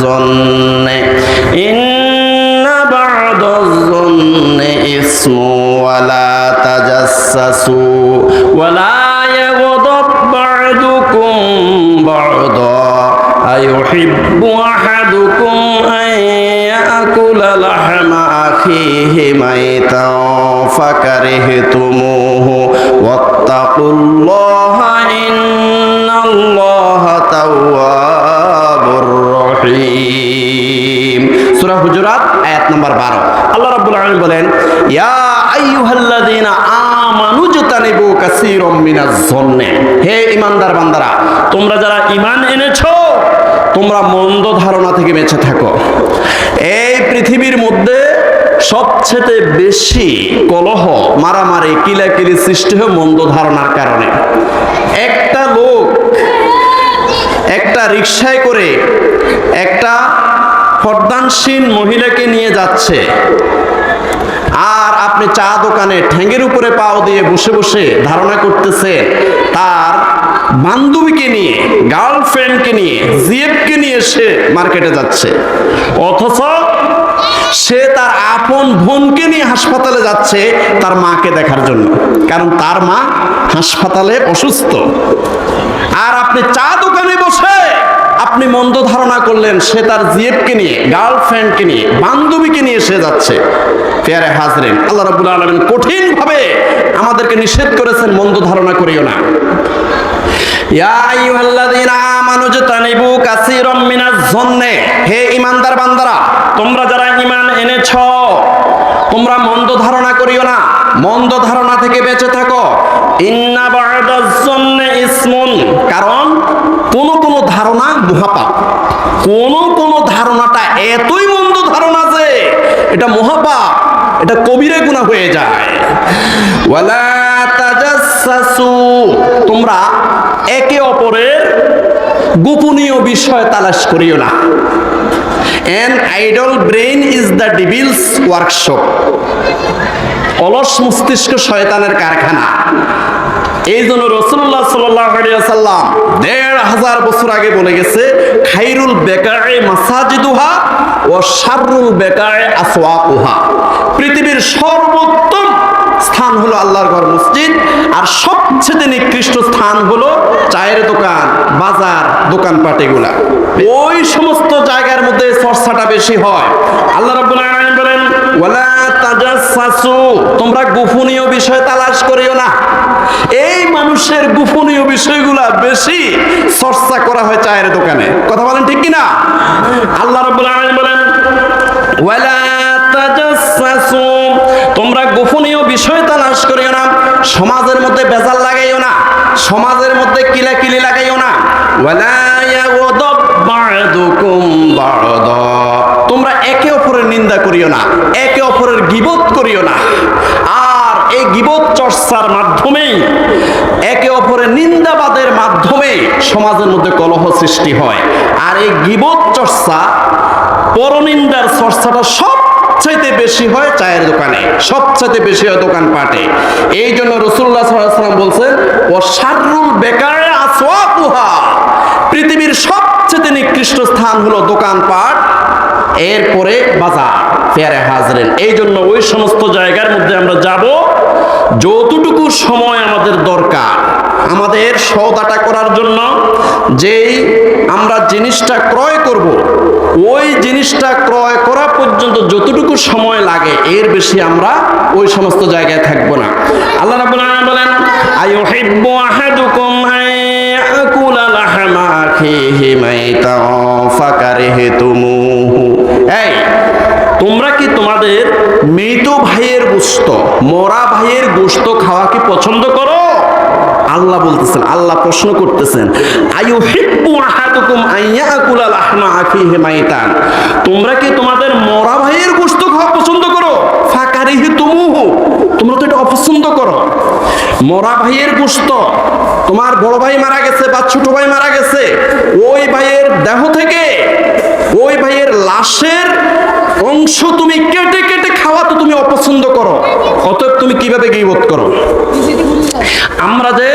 الظن إن بعض الظن إثم ولا تجسسوا ولا يغضب بعضكم بعضا أيحب أحدكم أن يأكل لحم أخيه ميتا فكرهتموه واتقوا الله إن number 12 আল্লাহ রাব্বুল আলামিন বলেন এই পৃথিবীর মধ্যে বেশি কলহ, মারামারি সৃষ্টি হয় মন্দ ধারণার কারণে। একটা লোক একটা রিক্সায় করে একটা পর্দানসীন মহিলাকে নিয়ে যাচ্ছে। আর আপনি চা দোকানে ঠ্যাঙ্গের উপরে পাও দিয়ে বসে বসে ধারণা করতেছে তার বান্ধবীকে নিয়ে, গার্লফ্রেন্ডকে নিয়ে, জিএফকে নিয়ে সে মার্কেটে যাচ্ছে। অথচ সে তার আপন বোনকে নিয়ে হাসপাতালে যাচ্ছে তার মাকে দেখার জন্য। কারণ তার মা হাসপাতালে অসুস্থ। আর আপনি চা দোকানে বসে আপনি মন্দ ধারণা করলেন, সে তার জিএফকে নিয়ে, গার্লফ্রেন্ডকে নিয়ে, বান্ধবীকে নিয়ে সে যাচ্ছে। পেয়ারে হাজরেন, আল্লাহ রাবুল আলমিন কঠিন ভাবে আমাদেরকে নিষেধ করেছেন, মন্দ ধারণা করিও না। মন্দ ধারণা করিও না। মন্দ ধারণা থেকে বেঁচে থাকো। কারণ কোন কোন ধারণা মহাপাপ। কোন কোন ধারণাটা এতই মন্দ ধারণা যে এটা মহাপাপ, এটা কবিরে গুনাহ হয়ে যায়। তোমরা একে অপরের গোপনীয় বিষয় তালাশ করিও না। An idle brain is the devil's workshop অলস মস্তিষ্ক শয়তানের কারখানা। এই জন্য রসুল্লাহ সাল্লাম দেড় হাজার বছর আগে বলে গেছে, খাইরুল বেকারে মাসাজিদুহা ও শারুল বেকারে আসওয়াকুহা। পৃথিবীর সর্বোত্তম স্থান হলো আল্লাহর ঘর মসজিদ, আর সবচেয়ে নিকৃষ্ট স্থান হলো চায়ের দোকান, বাজার, দোকানপাট এগুলা। ওই সমস্ত জায়গার মধ্যে চর্চাটা বেশি হয়। আল্লাহ রাব্বুল আলামিন বলেন তোমরা গোপনীয় বিষয় তালাশ করিও না। এই মানুষের গোপনীয় বিষয়গুলা বেশি চর্চা করা হয় চায়ের দোকানে। কথা বলেন ঠিক কিনা? আল্লাহ আলামিন বলেন তোমরা গোপনীয় বিষয় তালাশ করিও না। সমাজের মধ্যে বেজাল লাগাইও না। সমাজের মধ্যে কিলাকিলি লাগাইও না। ওয়ালা ইয়াগদাব তোমরা একে অপরের নিন্দা করিও না, একে অপরের গিবত করিও না। আর এই গিবত চর্চার মাধ্যমেই, একে অপরের নিন্দাবাদের মাধ্যমে সমাজের মধ্যে কলহ সৃষ্টি হয়। আর এই গিবত চর্চা, পরনিন্দার চর্চাটা সব সবচাইতে বেশি হয় চায়ের দোকানে, সবচাইতে বেশি হয় দোকান পাটে এই জন্য রসুল্লাহ সাল্লাম বলছেন ও সারুল বেকারে আসওয়াকুহা। পৃথিবীর সবচেয়ে নিকৃষ্ট স্থান হলো দোকানপাট, এরপরে বাজার পেয়ারে হাজরেন। এই জন্য ওই সমস্ত জায়গার মধ্যে আমরা যাব যতটুকু সময় আমাদের দরকার। আমাদের সৌদাটা করার জন্য যেই আমরা জিনিসটা ক্রয় করব, ওই জিনিসটা ক্রয় করা পর্যন্ত যতটুকু সময় লাগে, এর বেশি আমরা ওই সমস্ত জায়গায় থাকব না। আল্লাহ আলামিন বলেন আইয়ুহিব্বু আহাদুকুম তোমরা কি তোমাদের মৃত ভাইয়ের গোশত মরা ভাইয়ের গোশত খাওয়া কি পছন্দ করো? আল্লাহ বলতেছেন, আল্লাহ প্রশ্ন করতেছেন আয়ু হিব্বু আহাদুকুম আইয়াকুলা লাহমা আখিহি মাইতান তোমরা কি তোমাদের মরা ভাইয়ের গোশত খাওয়া পছন্দ করো? ফাকারিহি তুমুহু তোমরা তো এটা অপছন্দ করো। মরা ভাইয়ের গোশত তোমার বড় ভাই মারা গেছে বা ছোট ভাই মারা গেছে, ওই ভাইয়ের দেহ থেকে, ওই ভাইয়ের লাশের অংশ তুমি কেটে কেটে খাওয়া তো তুমি অপছন্দ করো, অতএব তুমি কীভাবে বোধ করো? আমরা যে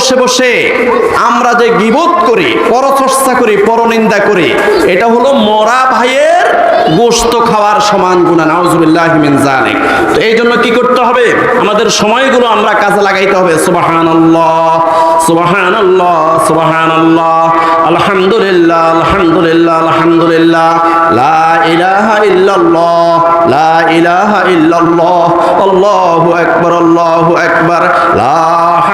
বসে বসে আমরা যে গিবোধ করি, পরচর্চা করি, পরনিন্দা করি, এটা হলো মরা ভাইয়ের গোস্ত খাওয়ার সমান গুণা, নাউজুবিল্লাহ মিন জালিক তো এই জন্য কি করতে হবে? আমাদের সময়গুলো আমরা কাজে লাগাইতে হবে। সুবহানাল্লাহ সুবহানাল্লাহ সুবহানাল্লাহ, আলহামদুলিল্লাহ আলহামদুলিল্লাহ আলহামদুলিল্লাহ, লা ইলাহা ইল্লাল্লাহ, লা ইলাহা ইল্লাল্লাহ, আল্লাহু আকবার আল্লাহু আকবার, লা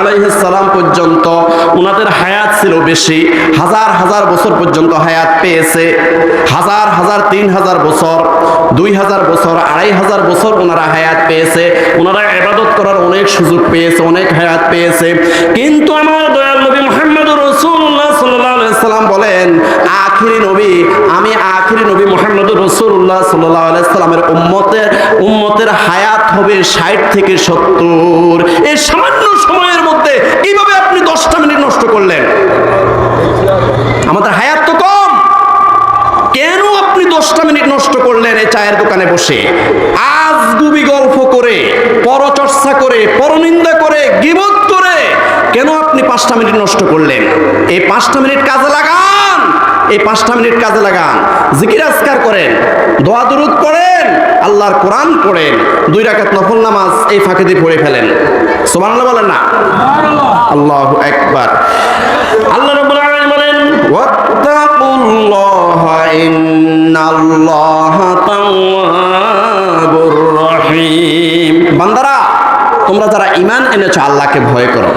আলাইহিস সালাম পর্যন্ত হায়াত ছিল বেশি। হাজার হাজার বছর পর্যন্ত হায়াত পেয়েছে। হাজার হাজার, তিন হাজার বছর, দুই হাজার বছর, আড়াই হাজার বছর ওনারা হায়াত পেয়েছে। ওনারা করার অনেক সুযোগ পেয়েছে, অনেক হায়াত পেয়েছে। কিন্তু আমার দয়াল নবী মুহাম্মদুর রাসূলুল্লাহ সাল্লাল্লাহু আলাইহি সাল্লাম বলেন, আখিরি নবী, আমি আখিরি নবী সাল্লাল্লাহু আলাইহি সাল্লামের উম্মতের উম্মতের হায়াত হবে 60 থেকে 70 এই সামান্য সময়ের মধ্যে কীভাবে আপনি 10টা মিনিট নষ্ট করলেন। আমাদের হায়াত তো কম। কেন আপনি দশটা মিনিট নষ্ট করলেন এই চায়ের দোকানে বসে? আজ গুবি গল্প করে, পরচর্চা করে, পরনিন্দা করে, গিবত করে কেন আপনি পাঁচটা মিনিট নষ্ট করলেন? এই পাঁচটা মিনিট কাজে লাগান। এই পাঁচটা মিনিট কাজে লাগান। জিকির আজকার করেন, দোয়া দুরুদ পড়েন আল্লাহর কোরআন পড়েন দুই রাকাত নফল নামাজ এই ফাঁকে দিয়ে পড়ে ফেলেন। সুবহানাল্লাহ বলেন না? আল্লাহু আকবার। আল্লাহ রাব্বুল আলামিন বলেন ওয়াত্তাকুল্লাহা ইন্নাল্লাহা তাওয়াবুর রহিম। বান্দারা তোমরা যারা ঈমান এনেছো আল্লাহকে ভয় করো।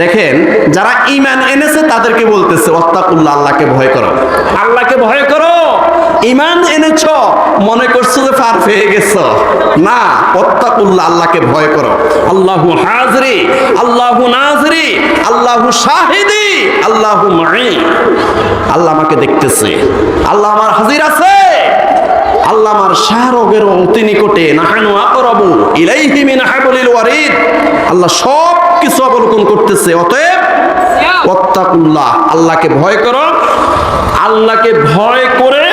দেখেন যারা ঈমান এনেছে তাদেরকে বলতেছে ওয়াত্তাকুল্লাহ আল্লাহকে ভয় করো। আল্লাহকে ভয় করো। ঈমান এনেছ মনে করছ যে পার পেয়ে গেছো? না ওয়াত্তাকুল্লাহ আল্লাহকে ভয় করো। আল্লাহু হাজরি আল্লাহু নাজরি আল্লাহু শাহিদি আল্লাহু মাই আল্লাহ আমাকে দেখতেছে। আল্লাহ আমার হাজির আছে। আল্লাহ আমার শাহরগের অতি নিকটে নাহানু আকরাবু ইলাইহি মিন হাবলিল ওয়ারিদ। আল্লাহ সব কিছু অবলোকন করতেছে অতএব ওয়াত্তাকুল্লাহ আল্লাহকে ভয় করো। আল্লাহকে ভয় করে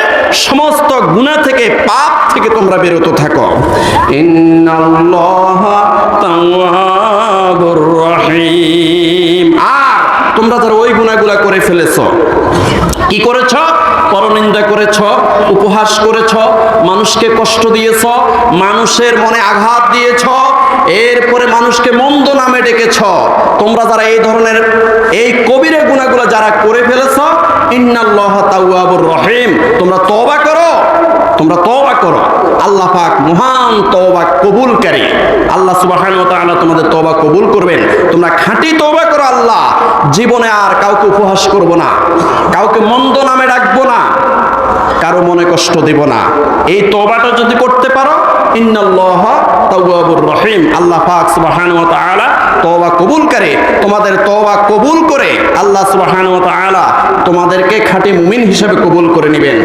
সমস্ত গুণা থেকে, পাপ থেকে তোমরা বিরত থাকো। আর তোমরা যারা ওই গুণাগুলা করে ফেলেছ, কি করেছ? পরনিন্দা করেছ, উপহাস করেছ, মানুষকে কষ্ট দিয়েছ, মানুষের মনে আঘাত দিয়েছ, এরপরে মানুষকে মন্দ নামে ডেকেছ। তোমরা যারা এই ধরনের, এই কবিরের গুণাগুলো যারা করে ফেলেছ রহিম। তোমরা তওবা করো, তোমরা তওবা করো। আল্লাহ পাক মহান তওবা কবুলকারী। আল্লাহ সুবহানাহু তোমাদের তওবা কবুল করবেন। তোমরা খাঁটি তওবা করো আল্লাহ। জীবনে আর কাউকে উপহাস করব না, কাউকে মন্দ নামে ডাকবো না, কারও মনে কষ্ট দেব না। এই তওবাটা যদি করতে পারো, ইন্নাল্লাহ তাওয়াবুর রহিম। আল্লাহ পাক সুবহানাহু ওয়া তাআলা তওবা কবুল করে, তোমাদের তওবা কবুল করে আল্লাহ সুবহানাহু ওয়া তাআলা তোমাদেরকে খাঁটি মুমিন হিসেবে কবুল করে নেবেন।